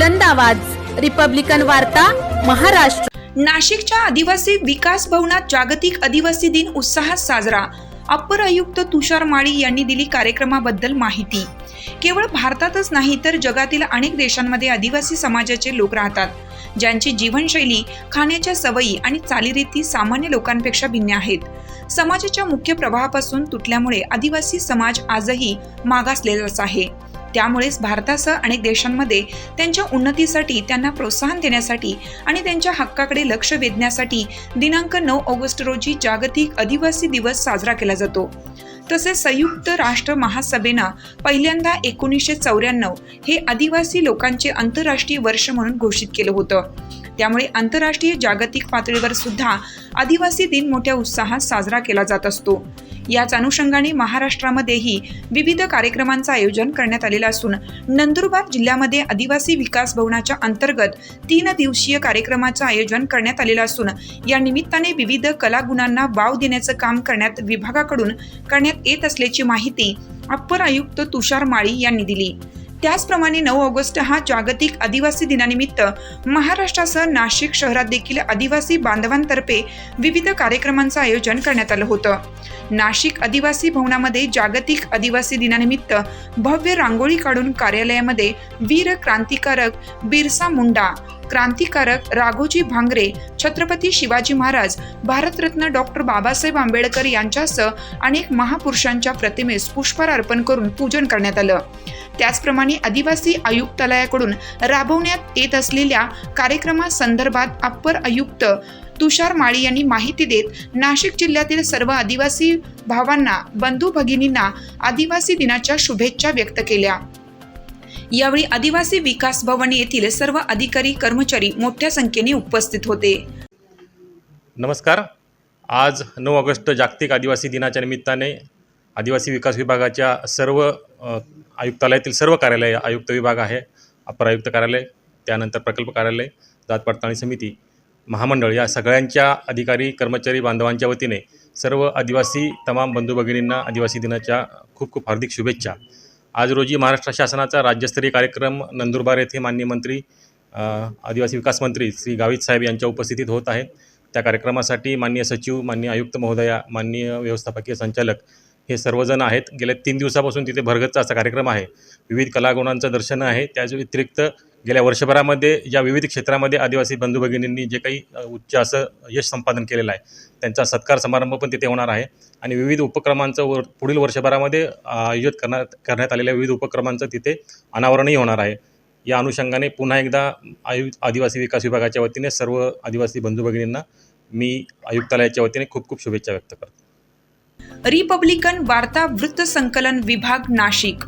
बुलंद आवाज. रिपब्लिकन वार्ता महाराष्ट्र. नाशिकच्या आदिवासी विकास भवनात जागतिक आदिवासी दिन उत्साहात साजरा. अप्पर आयुक्त तुषार माळी यांनी दिली कार्यक्रमाबद्दल माहिती. केवळ भारतातच नाही तर जगातील अनेक देशांमध्ये आदिवासी समाजाचे लोक राहतात. ज्यांची जीवनशैली खाण्याच्या सवयी आणि चालीरीती सामान्य लोकांपेक्षा भिन्न आहेत. समाजाच्या मुख्य प्रवाहापासून तुटल्यामुळे आदिवासी समाज आजही मागासलेलाच आहे. त्यामुळेच भारतासह अनेक देशांमध्ये त्यांच्या उन्नतीसाठी त्यांना प्रोत्साहन देण्यासाठी आणि त्यांच्या हक्काकडे लक्ष वेधण्यासाठी दिनांक नऊ ऑगस्ट रोजी जागतिक आदिवासी दिवस साजरा केला जातो. तसेच संयुक्त राष्ट्र महासभेनं पहिल्यांदा एकोणीसशे चौऱ्याण्णव हे आदिवासी लोकांचे आंतरराष्ट्रीय वर्ष म्हणून घोषित केलं होतं. त्यामुळे आंतरराष्ट्रीय जागतिक पातळीवर सुद्धा आदिवासी दिन मोठ्या उत्साहात साजरा केला जात असतो. याच अनुषंगाने महाराष्ट्रामध्येही विविध कार्यक्रमांचं आयोजन करण्यात आलेलं असून नंदुरबार जिल्ह्यामध्ये आदिवासी विकास भवनाच्या अंतर्गत तीन दिवसीय कार्यक्रमाचं आयोजन करण्यात आलेलं असून या निमित्ताने विविध कलागुणांना वाव देण्याचं काम करण्यात विभागाकडून करण्यात येत असल्याची माहिती अप्पर आयुक्त तुषार माळी यांनी दिली. त्याचप्रमाणे नऊ ऑगस्ट हा जागतिक आदिवासी दिनानिमित्त महाराष्ट्रासह नाशिक शहरात देखील आदिवासी बांधवांतर्फे विविध कार्यक्रमांचं आयोजन करण्यात आलं होतं. नाशिक आदिवासी भवनामध्ये जागतिक आदिवासी दिनानिमित्त भव्य रांगोळी काढून कार्यालयामध्ये वीर क्रांतिकारक बिरसा मुंडा क्रांतिकारक राघोजी भांगरे छत्रपती शिवाजी महाराज भारतरत्न डॉक्टर बाबासाहेब आंबेडकर यांच्यासह अनेक महापुरुषांच्या प्रतिमेस पुष्पहार अर्पण करून पूजन करण्यात आलं. त्याचप्रमाणे आदिवासी आयुक्तालयाकडून राबवण्यात येत असलेल्या कार्यक्रमासंदर्भात अप्पर आयुक्त तुषार माळी यांनी माहिती देत नाशिक जिल्ह्यातील सर्व आदिवासी भावांना बंधू भगिनींना आदिवासी दिनाच्या शुभेच्छा व्यक्त केल्या. यावेळी आदिवासी विकास भवन येथील सर्व अधिकारी कर्मचारी मोठ्या संख्येने उपस्थित होते. नमस्कार. आज नऊ ऑगस्ट जागतिक आदिवासी दिनाच्या निमित्ताने आदिवासी विकास विभागाच्या सर्व आयुक्तालयातील सर्व कार्यालय आयुक्त विभाग आहे अपर आयुक्त कार्यालय त्यानंतर प्रकल्प कार्यालय जात पडताळणी समिती महामंडळ या सगळ्यांच्या अधिकारी कर्मचारी बांधवांच्या वतीने सर्व आदिवासी तमाम बंधू भगिनींना आदिवासी दिनाच्या खूप खूप हार्दिक शुभेच्छा. आज रोजी महाराष्ट्र शासनाचा राज्यस्तरीय कार्यक्रम नंदुरबार येथे माननीय मंत्री आदिवासी विकास मंत्री श्री गावित साहेब यांच्या उपस्थितीत होत आहे. त्या कार्यक्रमासाठी माननीय सचिव माननीय आयुक्त महोदया माननीय व्यवस्थापकीय संचालक हे सर्वजण आहेत. गेल्या तीन दिवसापासून तिथे भरगतचा असा कार्यक्रम आहे. विविध कलागुणांचं दर्शन आहे. त्याच व्यतिरिक्त गेल्या वर्षभरामध्ये या विविध क्षेत्रामध्ये आदिवासी बंधू भगिनींनी जे काही उच्च असं यश संपादन केलेलं आहे त्यांचा सत्कार समारंभ पण तिथे होणार आहे. आणि विविध उपक्रमांचं वर पुढील वर्षभरामध्ये आयोजित करण्यात करण्यात आलेल्या विविध उपक्रमांचं तिथे अनावरणही होणार आहे. या अनुषंगाने पुन्हा एकदा आयु आदिवासी विकास विभागाच्या वतीने सर्व आदिवासी बंधू भगिनींना मी आयुक्तालयाच्या वतीने खूप खूप शुभेच्छा व्यक्त करतो. रिपब्लिकन वार्ता वृत्त संकलन विभाग नाशिक.